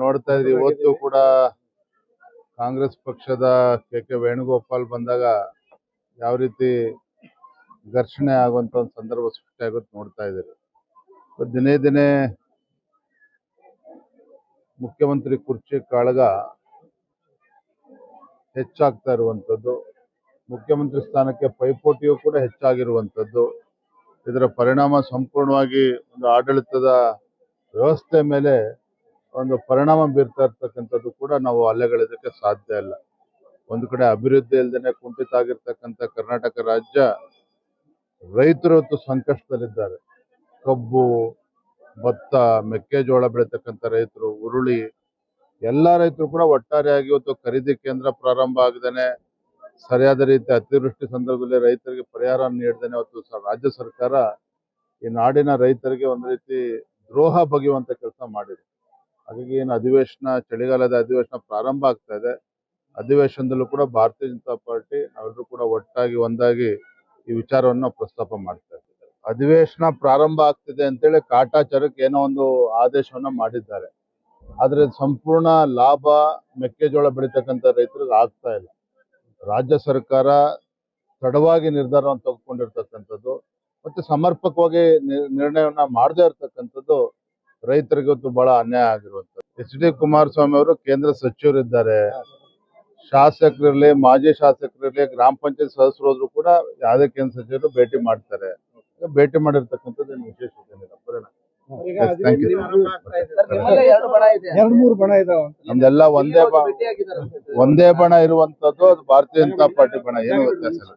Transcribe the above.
ನೋಡ್ತಾ ಇದ್ರಿ ಇವತ್ತು ಕೂಡ ಕಾಂಗ್ರೆಸ್ ಪಕ್ಷದ ಕೆ ಕೆ ವೇಣುಗೋಪಾಲ್ ಬಂದಾಗ ಯಾವ ರೀತಿ ಘರ್ಷಣೆ ಆಗುವಂತ ಒಂದು ಸಂದರ್ಭ ಸೃಷ್ಟಿ ಆಗುತ್ತೆ ನೋಡ್ತಾ ಇದ್ದೀರಿ. ದಿನೇ ದಿನೇ ಮುಖ್ಯಮಂತ್ರಿ ಕುರ್ಚಿ ಕಾಳಗ ಹೆಚ್ಚಾಗ್ತಾ ಇರುವಂತದ್ದು. ಮುಖ್ಯಮಂತ್ರಿ ಸ್ಥಾನಕ್ಕೆ ಪೈಪೋಟಿಯು ಕೂಡ ಹೆಚ್ಚಾಗಿರುವಂತದ್ದು. ಇದರ ಪರಿಣಾಮ ಸಂಪೂರ್ಣವಾಗಿ ಒಂದು ಆಡಳಿತದ ವ್ಯವಸ್ಥೆ ಮೇಲೆ ಒಂದು ಪರಿಣಾಮ ಬೀರ್ತಾ ಇರ್ತಕ್ಕಂಥದ್ದು ಕೂಡ ನಾವು ಅಲ್ಲೆಗಳಿದಕ್ಕೆ ಸಾಧ್ಯ ಇಲ್ಲ. ಒಂದು ಕಡೆ ಅಭಿವೃದ್ಧಿ ಇಲ್ದೇನೆ ಕುಂಠಿತ ಆಗಿರ್ತಕ್ಕಂಥ ಕರ್ನಾಟಕ ರಾಜ್ಯ ರೈತರು ಇವತ್ತು ಸಂಕಷ್ಟದಲ್ಲಿದ್ದಾರೆ. ಕಬ್ಬು, ಭತ್ತ, ಮೆಕ್ಕೆಜೋಳ ಬೆಳೀತಕ್ಕಂಥ ರೈತರು, ಉರುಳಿ ಎಲ್ಲ ರೈತರು ಕೂಡ ಒಟ್ಟಾರೆಯಾಗಿ ಇವತ್ತು ಖರೀದಿ ಕೇಂದ್ರ ಪ್ರಾರಂಭ ಆಗದೇನೆ ಸರಿಯಾದ ರೀತಿ ಅತಿವೃಷ್ಟಿ ಸಂದರ್ಭದಲ್ಲಿ ರೈತರಿಗೆ ಪರಿಹಾರ ನೀಡದೇನೆ ಇವತ್ತು ರಾಜ್ಯ ಸರ್ಕಾರ ಈ ನಾಡಿನ ರೈತರಿಗೆ ಒಂದು ರೀತಿ ದ್ರೋಹ ಬಗೆಯುವಂತ ಕೆಲಸ ಮಾಡಿದೆ. ಹಾಗಾಗಿ ಏನು ಅಧಿವೇಶನ, ಚಳಿಗಾಲದ ಅಧಿವೇಶನ ಪ್ರಾರಂಭ ಆಗ್ತಾ ಇದೆ. ಅಧಿವೇಶನದಲ್ಲೂ ಕೂಡ ಭಾರತೀಯ ಜನತಾ ಪಾರ್ಟಿ ನಾವೆಲ್ಲರೂ ಕೂಡ ಒಟ್ಟಾಗಿ ಒಂದಾಗಿ ಈ ವಿಚಾರವನ್ನು ಪ್ರಸ್ತಾಪ ಮಾಡ್ತಾ ಇದ್ದಾರೆ ಅಧಿವೇಶನ ಪ್ರಾರಂಭ ಆಗ್ತಿದೆ ಅಂತೇಳಿ ಕಾಟಾಚಾರಕ್ಕೆ ಏನೋ ಒಂದು ಆದೇಶವನ್ನ ಮಾಡಿದ್ದಾರೆ. ಆದ್ರೆ ಸಂಪೂರ್ಣ ಲಾಭ, ಮೆಕ್ಕೆಜೋಳ ಬೆಳೀತಕ್ಕಂಥ ರೈತರಿಗೆ ಆಗ್ತಾ ಇಲ್ಲ. ರಾಜ್ಯ ಸರ್ಕಾರ ತಡವಾಗಿ ನಿರ್ಧಾರವನ್ನು ತೆಗೆದುಕೊಂಡಿರ್ತಕ್ಕಂಥದ್ದು, ಮತ್ತೆ ಸಮರ್ಪಕವಾಗಿ ನಿರ್- ನಿರ್ಣಯವನ್ನ ಮಾಡದೇ ಇರ್ತಕ್ಕಂಥದ್ದು ರೈತರಿಗೆ ಇವತ್ತು ಬಹಳ ಅನ್ಯಾಯ ಆಗಿರುವಂತದ್ದು ಎಚ್ ಡಿ ಕುಮಾರಸ್ವಾಮಿ ಅವರು ಕೇಂದ್ರ ಸಚಿವರಿದ್ದಾರೆ. ಶಾಸಕರಿರ್ಲಿ ಮಾಜಿ ಶಾಸಕರಿರ್ಲಿ ಗ್ರಾಮ ಪಂಚಾಯತ್ ಸದಸ್ಯರು ಹೋದ್ರು ಕೂಡ ಯಾವುದೇ ಕೇಂದ್ರ ಸಚಿವರು ಭೇಟಿ ಮಾಡ್ತಾರೆ. ಭೇಟಿ ಮಾಡಿರ್ತಕ್ಕಂಥದ್ದು ಏನು ವಿಶೇಷತೆ ಏನಿಲ್ಲ ಪರಿಣಾಮ Yes, thank you. ಎರಡು ಬಣ ಇದೆ. ಎರಡ್ ಮೂರು ಬಣ ಇದಾವ. ನಮ್ದೆಲ್ಲ ಒಂದೇ ಒಂದೇ ಬಣ ಇರುವಂತದ್ದು ಅದು ಭಾರತೀಯ ಜನತಾ ಪಾರ್ಟಿ ಬಣ. ಏನು ವ್ಯತ್ಯಾಸ ಇಲ್ಲ.